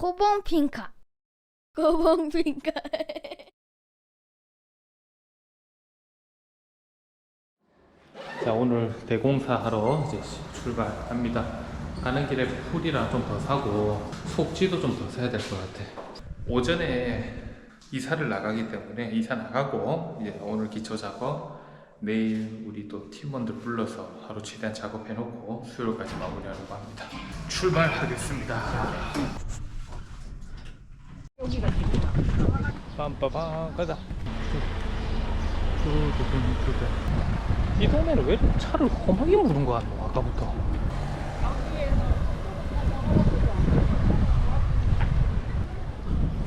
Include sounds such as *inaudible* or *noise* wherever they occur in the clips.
고봉핑카. 고봉핑카. *laughs* *laughs* 자 오늘 대공사 하러 이제 출발합니다. 가는 길에 풀이랑 좀 더 사고 속지도 좀 더 사야 될 것 같아. 오전에 이사를 나가기 때문에 이사 나가고 이제 오늘 기초 작업 내일 우리 또 팀원들 불러서 하루 최대한 작업해 놓고 수요일까지 마무리하려고 합니다. 출발하겠습니다. 빰빠밤 가자. 이 동네는 왜 차를 험하게 무른 거 같노 아까부터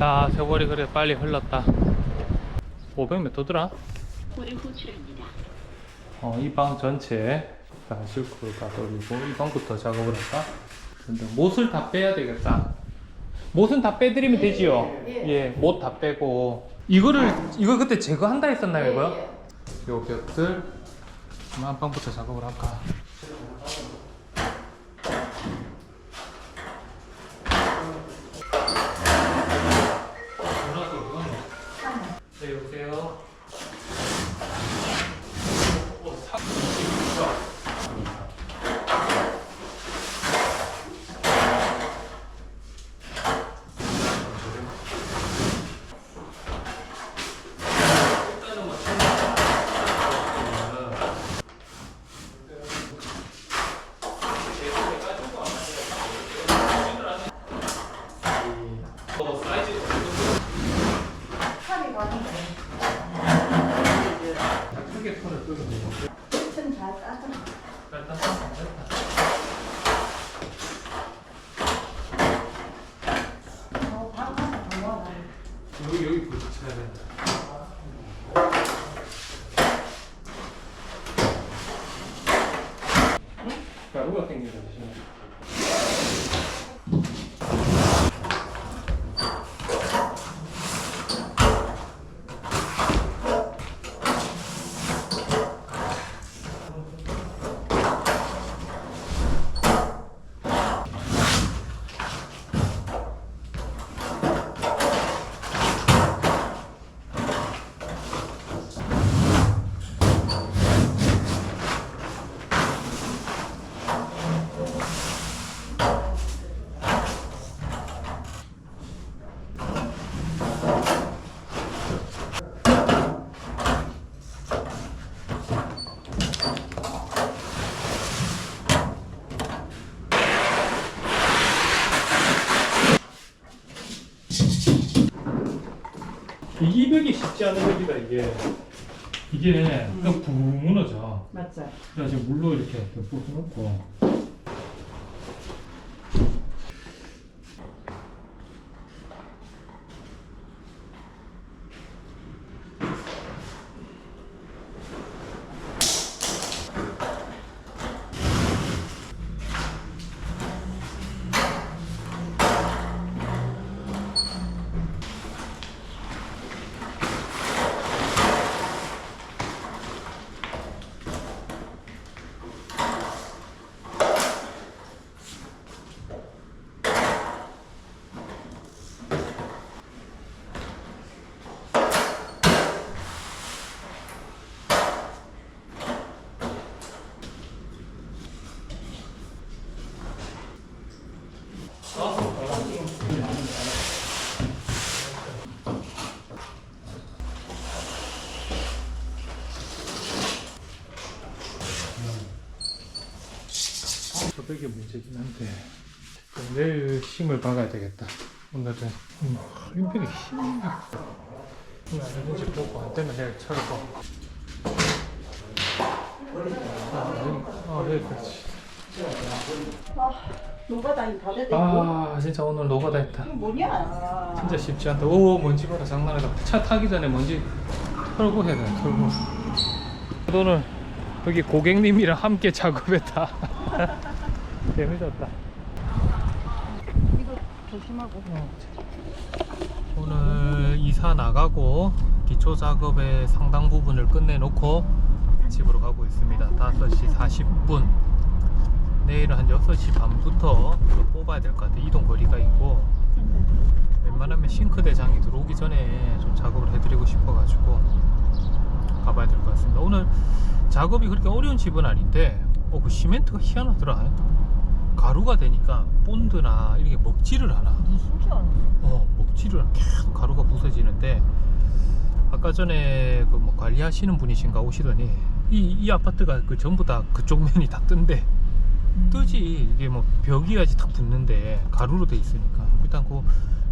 야 세월이 그래 빨리 흘렀다 500m더라 오늘 호출합니다. 어, 이 방 전체 다 실크를 다 돌리고 이 방부터 작업을 할까? 근데 못을 다 빼야 되겠다 못은 다 빼드리면 되지요 예, 못 다 빼고 이거를 이거 그때 제거한다 했었나요 이거요? 요 벽들 한 방부터 작업을 할까? 200이 쉽지 않은 겁니다, 이게. 이게 그냥 붕 무너져. 맞죠? 그래서 물로 이렇게 또 부어놓고 저벽이 문제긴 한데 내일 힘을 박아야 되겠다. 오늘은 음, 이 벽이 힘이 오늘 안 되는지 보고 안 되면 내일 철거. 아, 여기, 아, 네, 그렇지. 노가다니 다 됐고. 아, 진짜 오늘 노가다 했다. 이거 뭐냐? 진짜 쉽지 않다. 오, 먼지 봐라, 장난 아니다. 차 타기 전에 먼지 털고 해야 돼, 털고. 오늘 여기 고객님이랑 함께 작업했다. *laughs* 재밌었다. 이거 조심하고. 오늘 이사 나가고 기초 작업의 상당 부분을 끝내놓고 집으로 가고 있습니다. 5시 40분. 내일은 한 6시 반부터 뽑아야 될 것 같아요. 이동 거리가 있고 다음에 싱크대 장이 들어오기 전에 좀 작업을 해드리고 싶어가지고 가봐야 될 것 같습니다. 오늘 작업이 그렇게 어려운 집은 아닌데 어, 그 시멘트가 희한하더라. 가루가 되니까 본드나 이렇게 먹지를 않아. 무슨 줄 알았어? 어, 먹지를 않아. 계속 가루가 부서지는데 아까 전에 그 뭐 관리하시는 분이신가 오시더니 이, 이 아파트가 그 전부 다 그쪽 면이 다 뜬대. 뜨지 이게 뭐 벽이야지 딱 붙는데 가루로 돼 있으니까 일단 그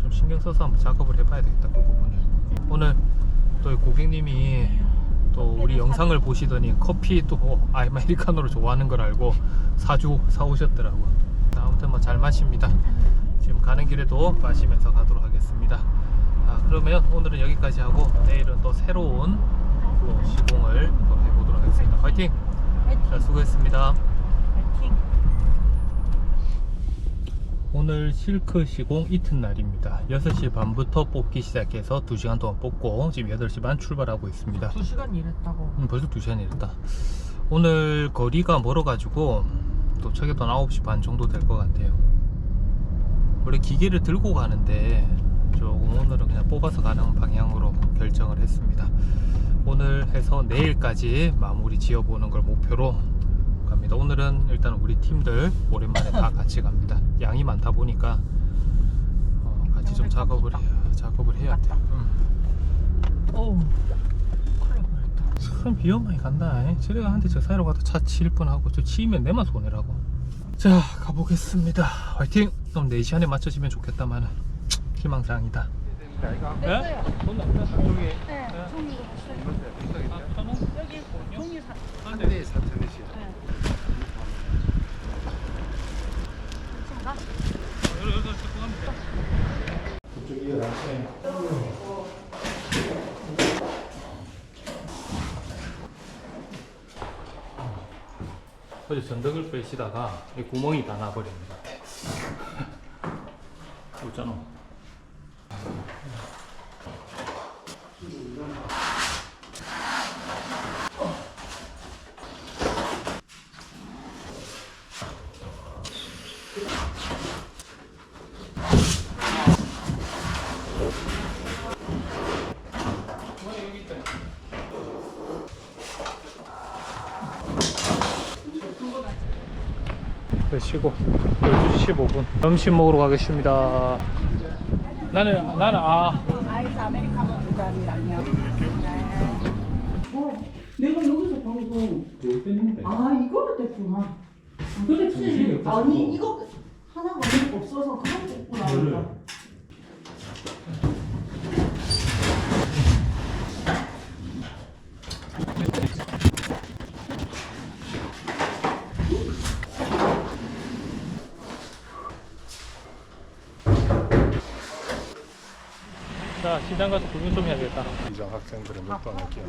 좀 신경 써서 한번 작업을 해봐야 되겠다 그 부분을 오늘 또 고객님이 또 우리 영상을 보시더니 커피 또 아메리카노를 좋아하는 걸 알고 사주 사오셨더라고 아무튼 뭐 잘 마십니다. 지금 가는 길에도 마시면서 가도록 하겠습니다. 아, 그러면 오늘은 여기까지 하고 내일은 또 새로운 또 시공을 또 해보도록 하겠습니다. 화이팅! 자 수고했습니다. 파이팅. 오늘 실크 시공 이튿날입니다. 6시 반부터 뽑기 시작해서 2시간 동안 뽑고 지금 8시 반 출발하고 있습니다. 두 시간 일했다고. 음, 벌써 2시간 일했다. 오늘 거리가 멀어 가지고 도착해도 한 9시 반 정도 될 것 같아요. 원래 기계를 들고 가는데 조금 오늘은 그냥 뽑아서 가는 방향으로 결정을 했습니다. 오늘 해서 내일까지 마무리 지어보는 걸 목표로 갑니다. 오늘은 일단 우리 팀들 오랜만에 다 같이 갑니다. 양이 많다 보니까 어, 같이 좀 작업을 해야, 작업을 해야 돼. 음. 어우, 큰일 날 뻔했다. 참 위험하게 간다. 에. 저래가 한테 저 사이로 가도 차칠 뻔하고 저 치면 내만 손해라고. 자, 가보겠습니다. 화이팅! 그럼 4시 안에 맞춰지면 좋겠다마는 희망사항이다. 네? 네, 종이가 있어요. 여기 종이 사. 네, 제가 어제 전등을 빼시다가 이 구멍이 다 같아. 있잖아. *laughs* 네, 쉬고 12시 15분 점심 먹으러 가겠습니다. 나는 나는 아 아이스 아메리카노 두 잔이랑요. 어, 내가 여기서 방송. 아 이거를 됐구나. 그렇지. 아니 이거 하나가 없어서 그런 거 없구나. 시장 가서 구경 좀 해야겠다. 기장 학생들은 몇번 할게요.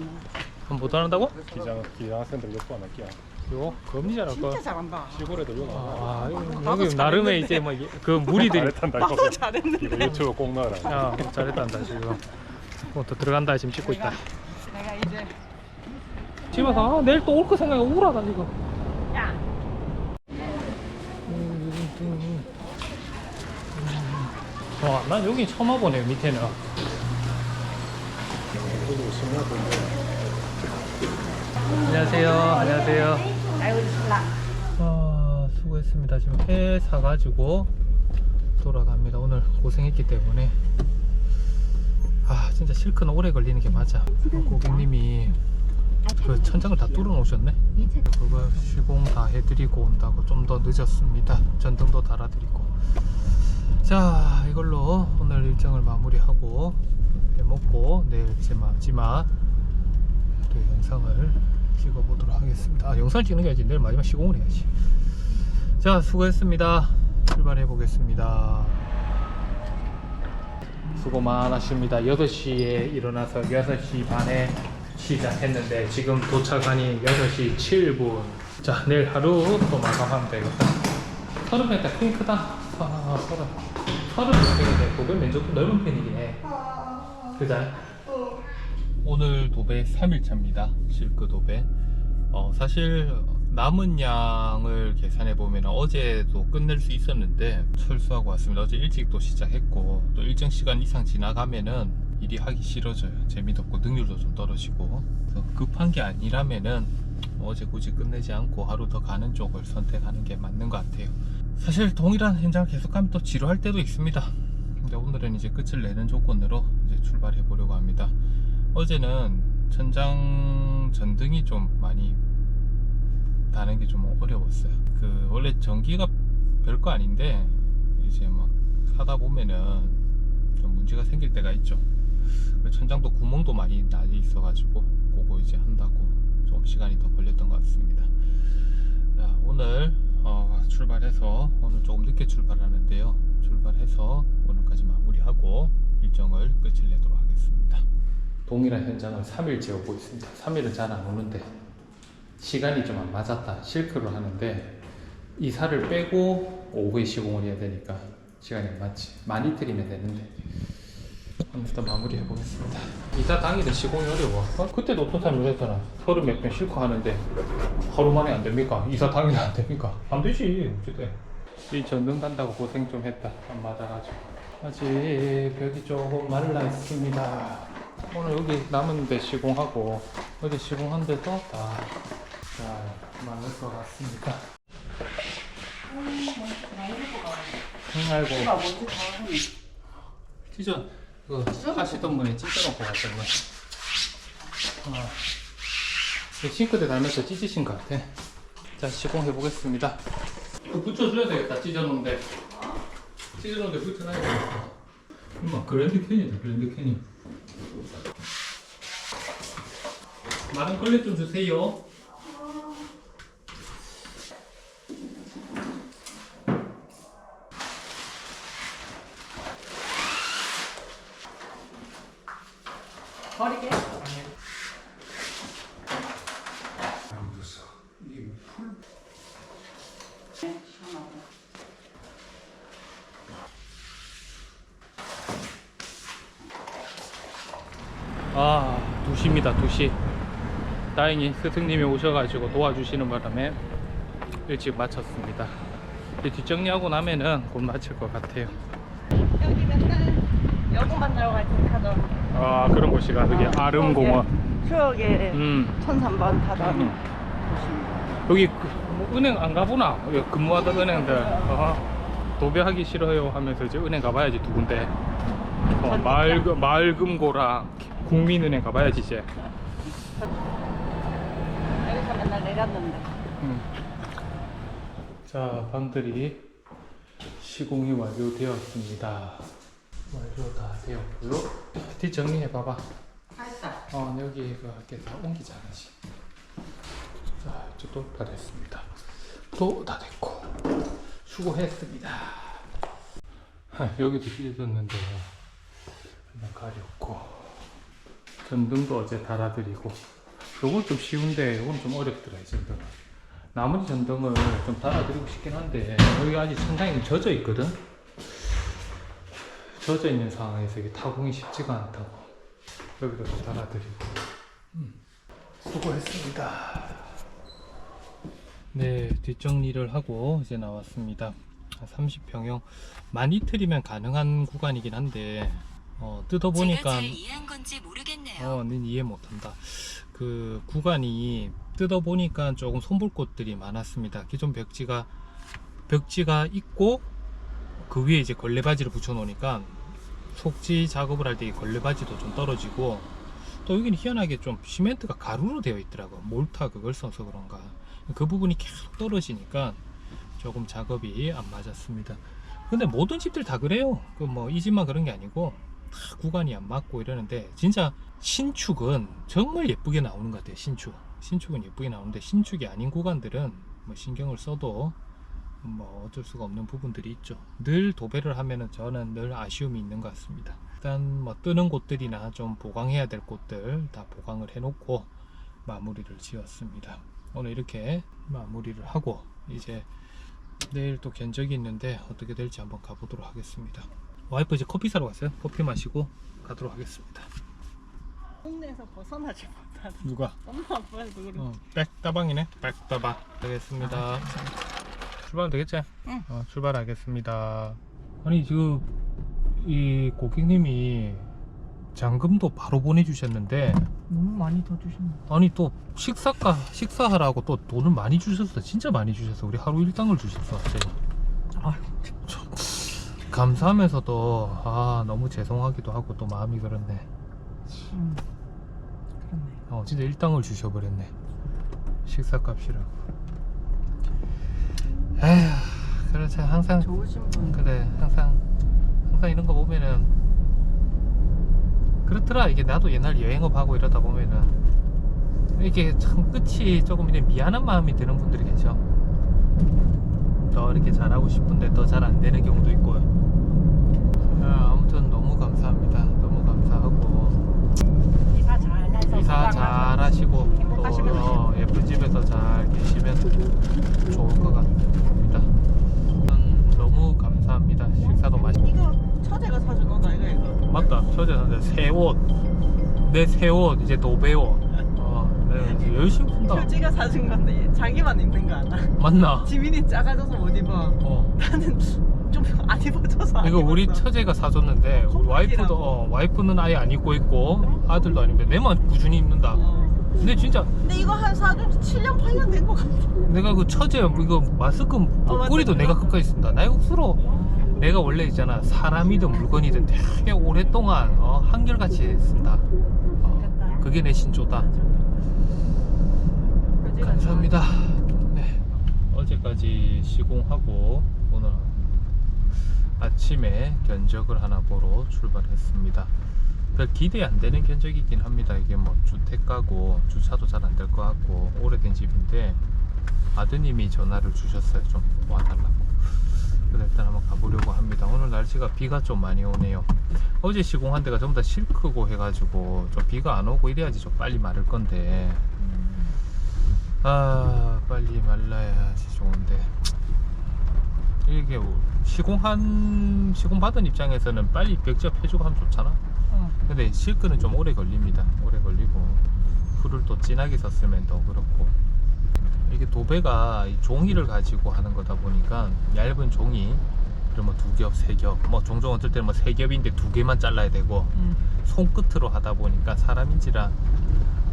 그럼 못 하는다고? 기장 기장 학생들 몇번 할게요. 이거 겁니 잘할 거. 진짜 잘한다. 시골에도 나와. 아 이거 여기 나름의 이제 뭐 그 무리들이 잘했단다 이거. 잘했는데. 유튜브 꼭 넣어라. 야 잘했단다 지금. 뭐또 들어간다 지금 찍고 있다. 내가 이제 집에 가서 아, 내일 또 올 거 생각이 우울하다 지금. 야. 와, 난 여기 처음 와보네 밑에는. 안녕하세요. 안녕하세요. 아, 수고했습니다. 지금 회 사가지고 돌아갑니다. 오늘 고생했기 때문에. 아, 진짜 실크는 오래 걸리는 게 맞아. 고객님이 그 천장을 다 뚫어 놓으셨네. 그거 시공 다 해드리고 온다고 좀 더 늦었습니다. 전등도 달아드리고. 자, 이걸로 오늘 일정을 마무리하고 배 먹고 내일 제마 지마 또 영상을 찍어보도록 하겠습니다. 아, 영상 찍는 게 아니지 내일 마지막 시공을 해야지. 자, 수고했습니다. 출발해 보겠습니다. 수고 많으십니다. 8시에 일어나서 6시 반에 시작했는데 지금 도착하니 6시 7분. 자, 내일 하루 또 마감하면 되겠다. 서른 펜딱 크긴 크다. 아, 서른. 서른 펜인데 도배 면적도 넓은 편이긴 해. 그자? 오늘 도배 3일차입니다. 실크 도배. 어, 사실 남은 양을 계산해 보면 어제도 끝낼 수 있었는데 철수하고 왔습니다. 어제 일찍 또 시작했고 또 일정 시간 이상 지나가면은 일이 하기 싫어져요. 재미도 없고 능률도 좀 떨어지고 그래서 급한 게 아니라면은 어제 굳이 끝내지 않고 하루 더 가는 쪽을 선택하는 게 맞는 것 같아요. 사실 동일한 현장을 계속하면 또 지루할 때도 있습니다. 근데 오늘은 이제 끝을 내는 조건으로 이제 출발해 보려고 합니다. 어제는 천장 전등이 좀 많이 다는 게 좀 어려웠어요. 그 원래 전기가 별거 아닌데 이제 막 하다 보면은 좀 문제가 생길 때가 있죠. 그 천장도 구멍도 많이 나 있어 가지고 그거 이제 한다고 좀 시간이 더 걸렸던 것 같습니다. 자, 오늘 어, 출발해서 오늘 조금 늦게 출발하는데요. 출발해서 오늘까지 마무리하고 일정을 끝을 내도록 하겠습니다. 동일한 현장을 3일째 오고 있습니다. 3일은 잘 안 오는데 시간이 좀 안 맞았다 실크를 하는데 이사를 빼고 오후에 시공을 해야 되니까 시간이 안 맞지 많이 틀리면 되는데 그럼 일단 마무리 해보겠습니다 이사 당일은 시공이 어려워 어? 그때도 어떤 사람이 그랬잖아 서른 몇편 실크 하는데 하루 만에 안 됩니까? 이사 당일은 안 됩니까? 안 되지 그때 이 전등 단다고 고생 좀 했다 안 맞아가지고 아직 벽이 조금 말라 있습니다 오늘 여기 남은데 시공하고 어제 시공한 데도 다잘 많을 것 같습니다. 응, 아이고. 뭔지 다 하네. 찢어, 그 하시던 분이 찢어놓고 갔던 거. 어. 이 싱크대 달면서 찢으신 것 같아. 자, 시공해 보겠습니다. 이거 붙여줘야 되겠다, 찢어놓은데. 찢어놓은데 붙여놔야 되겠다. 이거 그랜드 캔이다, 그랜드 캔이. 마른 걸레 좀 주세요. 버리게. 아, 2시입니다, 2시. 다행히 스승님이 오셔가지고 도와주시는 바람에 일찍 마쳤습니다. 이제 뒷정리하고 나면은 곧 마칠 것 같아요. 여기 맨날 여고 만나러 갈때 타던 아, 그런 곳이가 여기 아름공원. 추억의 음. 1003번 타던 음. 곳입니다. 여기 그, 뭐 은행 안 가보나? 여기 근무하던 은행들. 어, 도배하기 싫어요 하면서 이제 은행 가봐야지 두 군데. 어, 마을, 마을금고랑 국민은행 가봐야지 이제. 여기서 맨날 내렸는데. 음. 자, 방들이 시공이 완료되었습니다. 완료 다 되었고요. 뒤 정리해 봐봐. 했다. 어, 여기 그 이렇게 다 옮기자 하나씩. 자, 이쪽도 다 됐습니다. 또 다 됐고. 수고했습니다. 하, 여기도 찢어졌는데 그냥 가렸고 전등도 어제 달아드리고 요건 좀 쉬운데 요건 좀 어렵더라 이 전등은 나머지 전등을 좀 달아드리고 싶긴 한데 여기 아직 천장이 젖어 있거든 젖어 있는 상황에서 이게 타공이 쉽지가 않다고 여기도 좀 달아드리고 음, 수고했습니다 네 뒷정리를 하고 이제 나왔습니다 30평형 만 이틀이면 가능한 구간이긴 한데 어, 뜯어보니까 잘 이해한 건지 모르겠네요. 어, 는 이해 못한다. 그 구간이 뜯어보니까 조금 손볼 곳들이 많았습니다. 기존 벽지가 벽지가 있고 그 위에 이제 걸레바지를 붙여 놓으니까 속지 작업을 할 때 이 걸레바지도 좀 떨어지고 또 여기는 희한하게 좀 시멘트가 가루로 되어 있더라고. 몰타 그걸 써서 그런가. 그 부분이 계속 떨어지니까 조금 작업이 안 맞았습니다. 근데 모든 집들 다 그래요. 그 뭐 이 집만 그런 게 아니고 다 구간이 안 맞고 이러는데 진짜 신축은 정말 예쁘게 나오는 것 같아요. 신축. 신축은 예쁘게 나오는데 신축이 아닌 구간들은 뭐 신경을 써도 뭐 어쩔 수가 없는 부분들이 있죠. 늘 도배를 하면은 저는 늘 아쉬움이 있는 것 같습니다. 일단 뭐 뜨는 곳들이나 좀 보강해야 될 곳들 다 보강을 해 놓고 마무리를 지었습니다. 오늘 이렇게 마무리를 하고 이제 내일 또 견적이 있는데 어떻게 될지 한번 가보도록 하겠습니다. 와이프 이제 커피 사러 갔어요. 커피 마시고 가도록 하겠습니다. 동네에서 벗어나지 못하는 누가? 엄마 아빠에서 그래. 어, 백다방이네. 백다방. 되겠습니다. 출발하면 되겠지? 응. 어, 출발하겠습니다. 아니 지금 이 고객님이 잔금도 바로 보내주셨는데 너무 많이 더 주셨네. 아니 또 식사가 식사하라고 또 돈을 많이 주셨어 진짜 많이 주셨어 우리 하루 일당을 주셨어 갑자기 아유, 감사하면서도 아 너무 죄송하기도 하고 또 마음이 그렇네 음, 그렇네. 어 진짜 일당을 주셔버렸네 식사값이라고 에휴 그렇지 항상 좋으신 분. 그래 항상 항상 이런 거 보면은 그렇더라. 이게 나도 옛날 여행업 하고 이러다 보면은 이게 참 끝이 조금 이제 미안한 마음이 드는 분들이 계셔. 더 이렇게 잘하고 싶은데 더 잘 안 되는 경우도 있고 아, 아무튼 너무 감사합니다. 너무 감사하고 이사 잘해서 이사 잘 하시고 또 어, 예쁜 집에서 잘 계시면 좋을 것 같습니다 음, 너무 감사합니다 식사도 맛있고 이거 처제가 사준 옷 아이가 이거? 맞다 처제한테 새옷 내 새옷 이제 도배옷 어, 내가 열심히 푼다 처제가 사준 건데 자기만 입는 거 알아? 맞나? 지민이 작아져서 못 입어. 어 나는 좀 안 입어져서 안 이거 우리 입었어. 처제가 사줬는데 우리 와이프도 어, 와이프는 아예 안 입고 있고 아들도 안 입는데 내만 꾸준히 입는다 어. 근데 진짜 근데 이거 한 사준 7년 8년 된 거 같아. 내가 그 처제 이거 마스크 맞아. 꼬리도 내가 끝까지 쓴다 나 이거 스스로 내가 원래 있잖아 사람이든 물건이든 되게 오랫동안 어, 한결같이 쓴다 어, 그게 내 신조다 감사합니다. 네. 어제까지 시공하고 오늘 아침에 견적을 하나 보러 출발했습니다. 별 기대 안 되는 견적이긴 합니다. 이게 뭐 주택가고 주차도 잘 안 될 것 같고 오래된 집인데 아드님이 전화를 주셨어요. 좀 와달라고. 그래서 일단 한번 가보려고 합니다. 오늘 날씨가 비가 좀 많이 오네요. 어제 시공한 데가 전부 다 실크고 해가지고 좀 비가 안 오고 이래야지 좀 빨리 마를 건데 아 빨리 말라야지 좋은데 이게 시공한 시공 받은 입장에서는 빨리 벽지업 해주고 하면 좋잖아 어. 근데 실크는 좀 오래 걸립니다 오래 걸리고 풀을 또 진하게 썼으면 더 그렇고 이게 도배가 이 종이를 가지고 하는 거다 보니까 얇은 종이 그러면 두 겹, 세 겹, 뭐 종종 어떨 때는 뭐세 겹인데 두 개만 잘라야 되고 음. 손끝으로 하다 보니까 사람인지라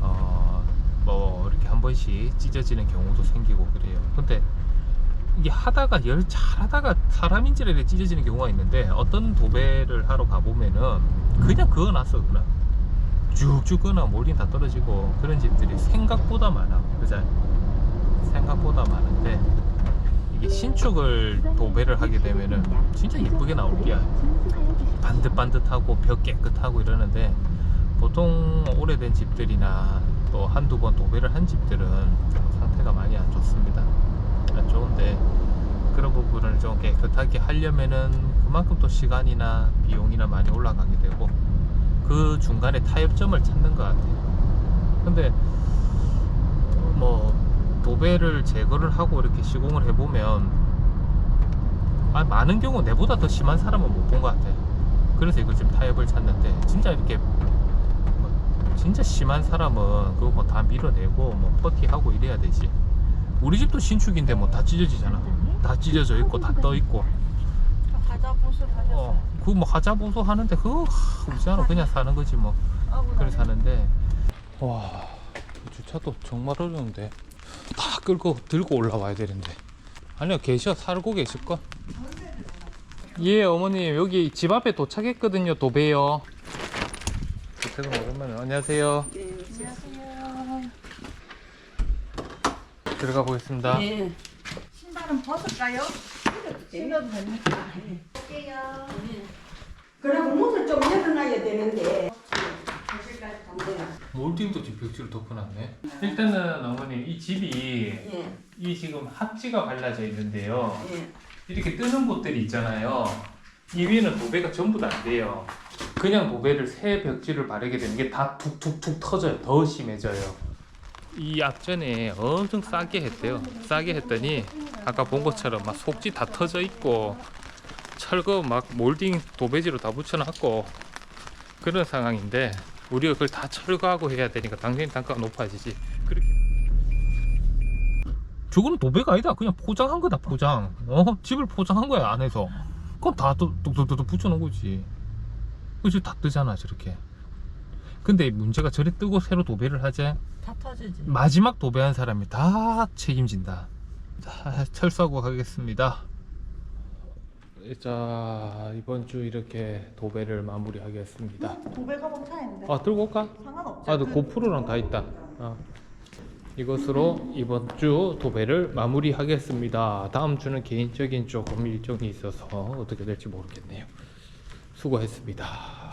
어, 뭐 이렇게 한 번씩 찢어지는 경우도 생기고 그래요. 근데 이게 하다가 열 잘하다가 사람인지라 이렇게 찢어지는 경우가 있는데 어떤 도배를 하러 가보면은 그냥 그어 놨어 그냥 쭉쭉 그어 몰딩 다 떨어지고 그런 집들이 생각보다 많아 그죠? 생각보다 많은데 이게 신축을 도배를 하게 되면은 진짜 예쁘게 나올 게야 반듯반듯하고 벽 깨끗하고 이러는데 보통 오래된 집들이나 또 한두 번 도배를 한 집들은 상태가 많이 안 좋습니다. 안 좋은데 그런 부분을 좀 깨끗하게 하려면은 그만큼 또 시간이나 비용이나 많이 올라가게 되고 그 중간에 타협점을 찾는 것 같아요. 근데 뭐 도배를 제거를 하고 이렇게 시공을 해보면 아, 많은 경우 내보다 더 심한 사람은 못 본 것 같아요. 그래서 이걸 지금 타협을 찾는데 진짜 이렇게 뭐 진짜 심한 사람은 그거 뭐 다 밀어내고 뭐 퍼티하고 이래야 되지. 우리 집도 신축인데 뭐 다 찢어지잖아. 다 찢어져 있고 다 떠 있고. 보수. 어, 그거 뭐 하자 보소 하는데 그거 하, 우지않아 그냥 사는 거지 뭐. 아이고, 그래 사는데 와 주차도 정말 어려운데 다 끌고 들고 올라와야 되는데. 아니요 계셔. 살고 계실까? 예 어머님. 여기 집 앞에 도착했거든요 도배요. 주택은 오랜만에. 안녕하세요. 들어가 보겠습니다. 예. 신발은 벗을까요? 신어도 됩니까? 볼게요. 그래 고무줄 좀 열어놔야 되는데 몰딩도 지금 벽지를 덮어놨네 일단은 어머님 이 집이 예, 이 지금 합지가 발라져 있는데요 예. 이렇게 뜨는 곳들이 있잖아요. 이 위에는 도배가 전부 다 안 돼요. 그냥 도배를 새 벽지를 바르게 되면 이게 다 툭툭툭 터져요. 더 심해져요. 이 앞전에 엄청 싸게 했대요. 싸게 했더니 아까 본 것처럼 막 속지 다 터져 있고 철거 막 몰딩 도배지로 다 붙여놨고 그런 상황인데 우리가 그걸 다 철거하고 해야 되니까 당연히 단가가 높아지지. 그렇게. 저거는 도배가 아니다. 그냥 포장한 거다 포장. 어 집을 포장한 거야 안에서. 그럼 다 뚝뚝뚝뚝 붙여놓은 거지. 그지 다 뜨잖아 저렇게. 근데 문제가 저래 뜨고 새로 도배를 하지. 다 터지지. 마지막 도배한 사람이 다 책임진다. 자, 철수하고 가겠습니다. 자, 이번 주 이렇게 도배를 마무리하겠습니다. 도배가 못하는데. 아, 들고 올까? 상관없죠. 아, 너 고프로랑 다 있다. 아. 이것으로 이번 주 도배를 마무리하겠습니다. 다음 주는 개인적인 조금 일정이 있어서 어떻게 될지 모르겠네요. 수고했습니다.